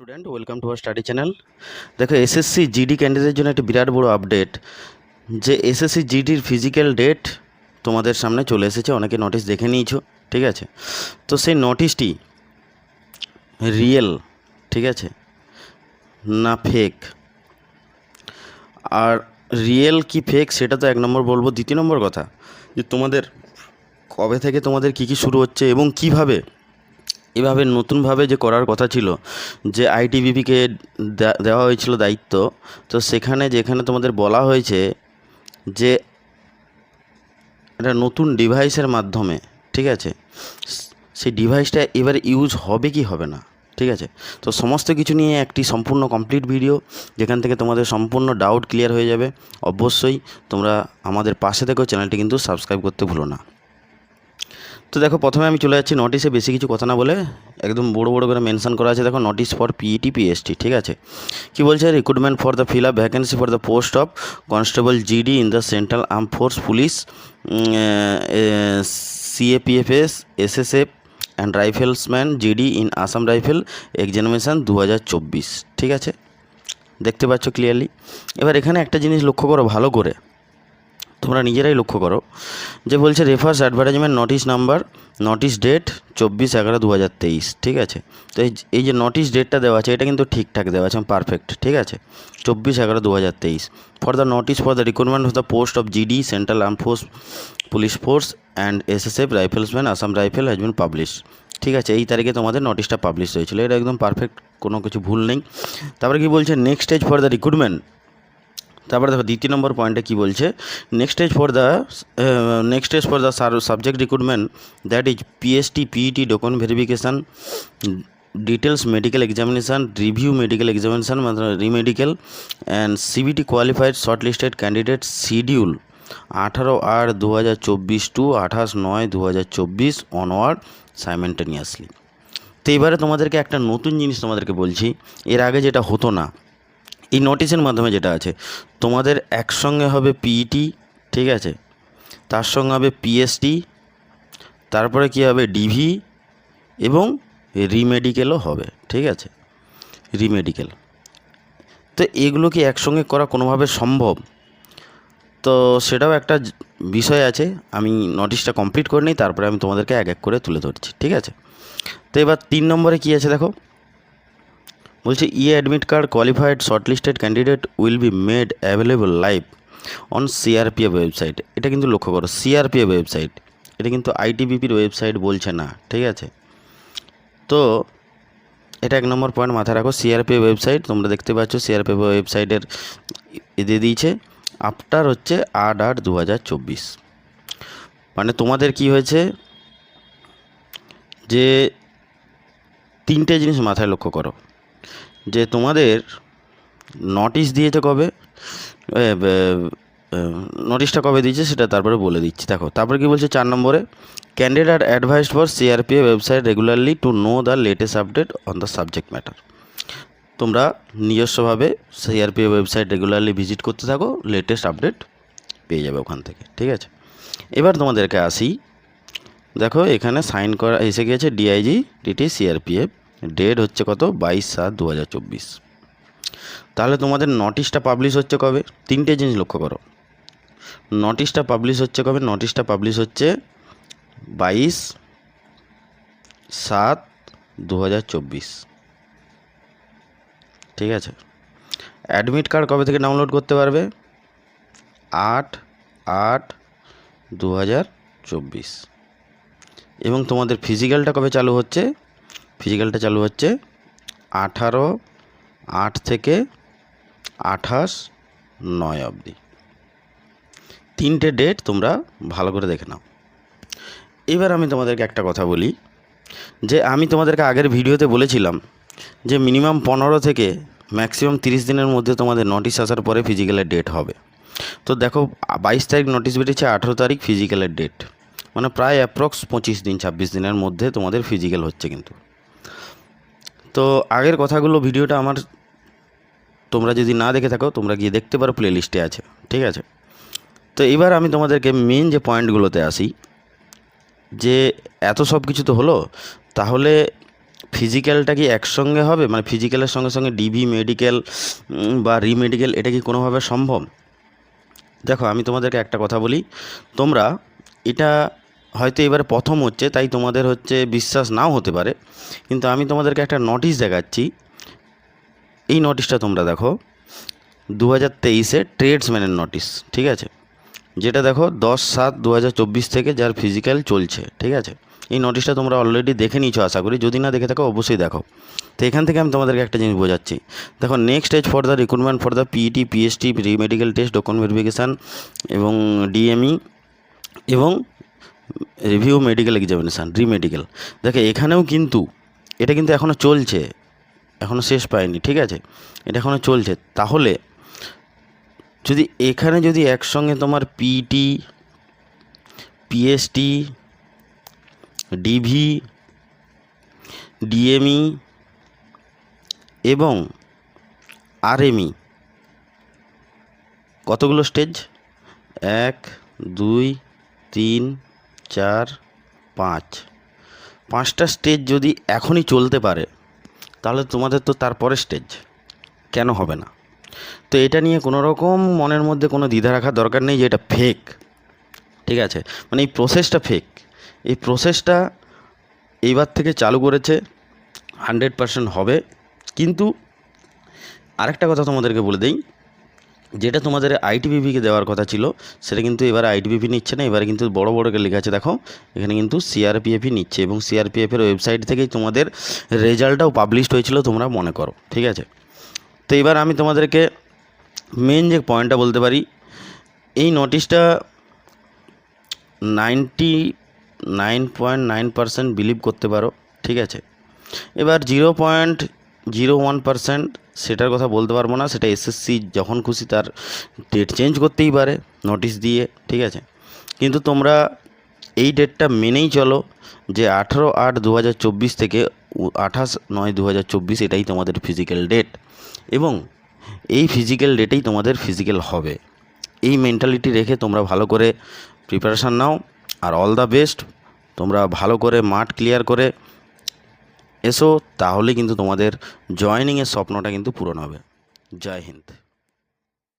Student welcome to our study channel দেখো SSC GD ক্যান্ডিডেটের জন্য একটা বিরাট বড় আপডেট যে এসএসসি জিডির ফিজিক্যাল ডেট তোমাদের সামনে চলে এসেছে, অনেকে নোটিশ দেখে নিয়েছো, ঠিক আছে? তো সেই নোটিশটি রিয়েল ঠিক আছে? না ফেক আর রিয়েল কি ফেক সেটা তো এক নম্বর বলব। দ্বিতীয় নম্বর কথা, যে তোমাদের কবে থেকে তোমাদের কী কী শুরু হচ্ছে এবং কীভাবে এভাবে নতুনভাবে যে করার কথা ছিল, যে আইটিবিপিকে দেওয়া হয়েছিল দায়িত্ব, তো সেখানে যেখানে তোমাদের বলা হয়েছে যে একটা নতুন ডিভাইসের মাধ্যমে, ঠিক আছে, সেই ডিভাইসটা এবারে ইউজ হবে কি হবে না, ঠিক আছে, তো সমস্ত কিছু নিয়ে একটি সম্পূর্ণ কমপ্লিট ভিডিও, যেখান থেকে তোমাদের সম্পূর্ণ ডাউট ক্লিয়ার হয়ে যাবে, অবশ্যই তোমরা আমাদের পাশে থেকেও চ্যানেলটি কিন্তু সাবস্ক্রাইব করতে ভুলো না। তো দেখো, প্রথমে আমি চলে যাচ্ছি নোটিশে বেশি কিছু কথা না বলে একদম বড় বড় করে মেনশন করা আছে। দেখো নোটিশ ফর পিইটি পিএসটি ঠিক আছে? কি বলছে? Recruitment for the fill up vacancy for the post of constable GD in the central arm force police CAPFs SSF and riflesman GD in Assam rifle examination দু হাজার চব্বিশ, ঠিক আছে? দেখতে পাচ্ছ ক্লিয়ারলি এবার এখানে একটা জিনিস লক্ষ্য করো, ভালো করে। তোমরা নিজেরাই লক্ষ্য করো, যে বলছে refers advertisement notice number notice date চব্বিশ এগারো দু হাজার তেইশ, ঠিক আছে? তো এই যে নোটিশ ডেটটা দেওয়া আছে, এটা কিন্তু ঠিকঠাক দেওয়া আছে পারফেক্ট ঠিক আছে? চব্বিশ এগারো দু হাজার তেইশ for the notice for the recruitment of the post of GD central arm force police force and SSF riflesman Assam rifle has been publish ঠিক আছে? এই তারিখে তোমাদের নোটিশটা পাবলিশ হয়েছিল, এটা একদম পারফেক্ট কোনো কিছু ভুল নেই। তারপরে কি বলছে next stage for the recruitment তারপরে দেখো দ্বিতীয় নম্বর পয়েন্টে কী বলছে? Next stage for the next stage for the subject recruitment that is PST PET document verification details medical examination review medical examination মানে remedical and CBT qualified short listed candidate schedule আঠারো আট দু হাজার চব্বিশ টু আঠাশ নয় দু হাজার চব্বিশ অনওয়ার্ড সাইমেন্টেনিয়াসলি তো এবারে তোমাদেরকে একটা নতুন জিনিস তোমাদেরকে বলছি। এর আগে যেটা হতো না এই নোটিশের মাধ্যমে যেটা আছে, তোমাদের একসঙ্গে হবে পিইটি ঠিক আছে? তার সঙ্গে হবে পিএসটি তারপরে কি হবে ডিভি এবং রিমেডিকেলও হবে, ঠিক আছে? রিমেডিকেল তো এগুলো কি একসঙ্গে করা কোনোভাবে সম্ভব? তো সেটাও একটা বিষয় আছে, আমি নোটিশটা কমপ্লিট করে নিই, তারপরে আমি তোমাদেরকে এক এক করে তুলে ধরছি, ঠিক আছে? তো এবার তিন নম্বরে কী আছে দেখো? বলছে e admit card qualified shortlisted candidate will be made available live on CRPF website এটা কিন্তু লক্ষ্য করো সিআরপিএফ ওয়েবসাইট এটা কিন্তু আইটিবিপির ওয়েবসাইট বলছে না, ঠিক আছে? তো এটা এক নম্বর পয়েন্ট মাথায় রাখো সিআরপিএফ ওয়েবসাইট তোমরা দেখতে পাচ্ছ সিআরপিএফ ওয়েবসাইটের এ দিয়ে দিয়েছে আফটার হচ্ছে আট আট দু মানে তোমাদের কি হয়েছে যে তিনটে জিনিস মাথায় লক্ষ্য করো। যে তোমাদের নোটিশ দিয়েছে কবে? নোটিশটা কবে দিয়েছে সেটা তারপরে বলে দিচ্ছি। দেখো, তারপরে কি বলছে? চার নম্বরে candidate are advised for CRPF website regularly to know the latest update on the subject matter তোমরা নিজস্বভাবে সিআরপিএফ ওয়েবসাইট রেগুলারলি ভিজিট করতে থাকো লেটেস্ট আপডেট পেয়ে যাবে ওখান থেকে, ঠিক আছে? এবার তোমাদেরকে আসি। দেখো, এখানে সাইন করা, এসে গিয়েছে ডিআইজি ডিটি সিআরপিএফ ডেট হচ্ছে কত? বাইশ সাত দু তাহলে তোমাদের নোটিশটা পাবলিশ হচ্ছে কবে? তিনটে জিনিস লক্ষ্য করো। নোটিশটা পাবলিশ হচ্ছে কবে? নোটিশটা পাবলিশ হচ্ছে বাইশ সাত দু ঠিক আছে? অ্যাডমিট কার্ড কবে থেকে ডাউনলোড করতে পারবে? আট আট দু এবং তোমাদের ফিজিক্যালটা কবে চালু হচ্ছে? ফিজিক্যালটা চালু হচ্ছে আঠারো, আট থেকে আঠাশ, নয় অবধি। তিনটে ডেট তোমরা ভালো করে দেখে নাও। এবার আমি তোমাদেরকে একটা কথা বলি, যে আমি তোমাদেরকে আগের ভিডিওতে বলেছিলাম যে মিনিমাম পনেরো থেকে ম্যাক্সিমাম তিরিশ দিনের মধ্যে তোমাদের নোটিশ আসার পরে ফিজিক্যালের ডেট হবে। তো দেখো, বাইশ তারিখ নোটিশ বেরিয়েছে, আঠেরো তারিখ ফিজিক্যালের ডেট মানে প্রায় অ্যাপ্রক্স পঁচিশ দিন, ছাব্বিশ দিনের মধ্যে তোমাদের ফিজিক্যাল হচ্ছে কিন্তু। তো আগের কথাগুলো, ভিডিওটা আমার তোমরা যদি না দেখে থাকো, তোমরা গিয়ে দেখতে পারো প্লে লিস্টে আছে, ঠিক আছে? তো এবার আমি তোমাদেরকে মেন যে পয়েন্টগুলোতে আসি, যে এত সব কিছু তো হলো, তাহলে ফিজিক্যালটা কি একসঙ্গে হবে? মানে ফিজিক্যালের সঙ্গে সঙ্গে ডিবি মেডিকেল বা রিমেডিকেল এটা কি কোনোভাবে সম্ভব? দেখো, আমি তোমাদেরকে একটা কথা বলি, তোমরা এটা হয়তো এবারে প্রথম হচ্ছে, তাই তোমাদের হচ্ছে বিশ্বাস নাও হতে পারে। কিন্তু আমি তোমাদেরকে একটা নোটিশ দেখাচ্ছি। এই নোটিশটা তোমরা দেখো দু হাজার তেইশে ট্রেডসম্যানের নোটিশ ঠিক আছে? যেটা দেখো, দশ সাত দু থেকে যার ফিজিক্যাল চলছে, ঠিক আছে? এই নোটিশটা তোমরা অলরেডি দেখে নিয়েছো, আশা করি। যদি না দেখে থাকো, অবশ্যই দেখো। তো এখান থেকে আমি তোমাদেরকে একটা জিনিস বোঝাচ্ছি। দেখো next stage for the recruitment for the PET PST re medical test document verification এবং ডিএমই এবং review medical examination re medical দেখো, এখানেও কিন্তু এটা কিন্তু এখনও চলছে এখনও শেষ পায়নি, ঠিক আছে? এটা এখনও চলছে। তাহলে যদি এখানে যদি একসঙ্গে তোমার পিটি পিএসটি ডিভি ডিএমই এবং আরএমই কতগুলো স্টেজ এক, দুই, তিন চার, পাঁচ। পাঁচটা স্টেজ যদি এখনই চলতে পারে, তাহলে তোমাদের তো তারপরে স্টেজ কেন হবে না? তো এটা নিয়ে কোনো রকম মনের মধ্যে কোনো দ্বিধা রাখার দরকার নেই যে এটা ফেক ঠিক আছে? মানে এই প্রসেসটা ফেক এই প্রসেসটা এইবার থেকে চালু করেছে হান্ড্রেড পার্সেন্ট হবে। কিন্তু আরেকটা কথা তোমাদেরকে বলে দিই যেটা তোমাদের আইটিবিপিকে দেওয়ার কথা ছিল, সেটা কিন্তু এবারে আইটিবিপি নিচ্ছে না, এবারে কিন্তু বড় বড় করে লেখা আছে, দেখো, এখানে কিন্তু সিআরপিএফই নিচ্ছে এবং সিআরপিএফের ওয়েবসাইট থেকেই তোমাদের রেজাল্টটাও পাবলিশড হয়েছিল, তোমরা মনে করো, ঠিক আছে? তো এবার আমি তোমাদেরকে মেন যে পয়েন্টটা বলতে পারি, এই নোটিশটা ninety nine point nine percent believe করতে পারো, ঠিক আছে? এবার zero point zero one percent সেটার কথা বলতে পারব না, সেটা এসএসসি যখন খুশি তার ডেট চেঞ্জ করতেই পারে নোটিশ দিয়ে, ঠিক আছে? কিন্তু তোমরা এই ডেটটা মেনেই চলো যে আঠেরো আট দু থেকে আঠাশ নয় দু এটাই তোমাদের ফিজিক্যাল ডেট এবং এই ফিজিক্যাল ডেটেই তোমাদের ফিজিক্যাল হবে। এই মেন্টালিটি রেখে তোমরা ভালো করে প্রিপারেশান নাও, আর অল দ্য বেস্ট তোমরা ভালো করে মাঠ ক্লিয়ার করে এসো তাহলে কিন্তু তোমাদের জয়নিংয়ের স্বপ্নটা কিন্তু পূরণ হবে। জয় হিন্দ।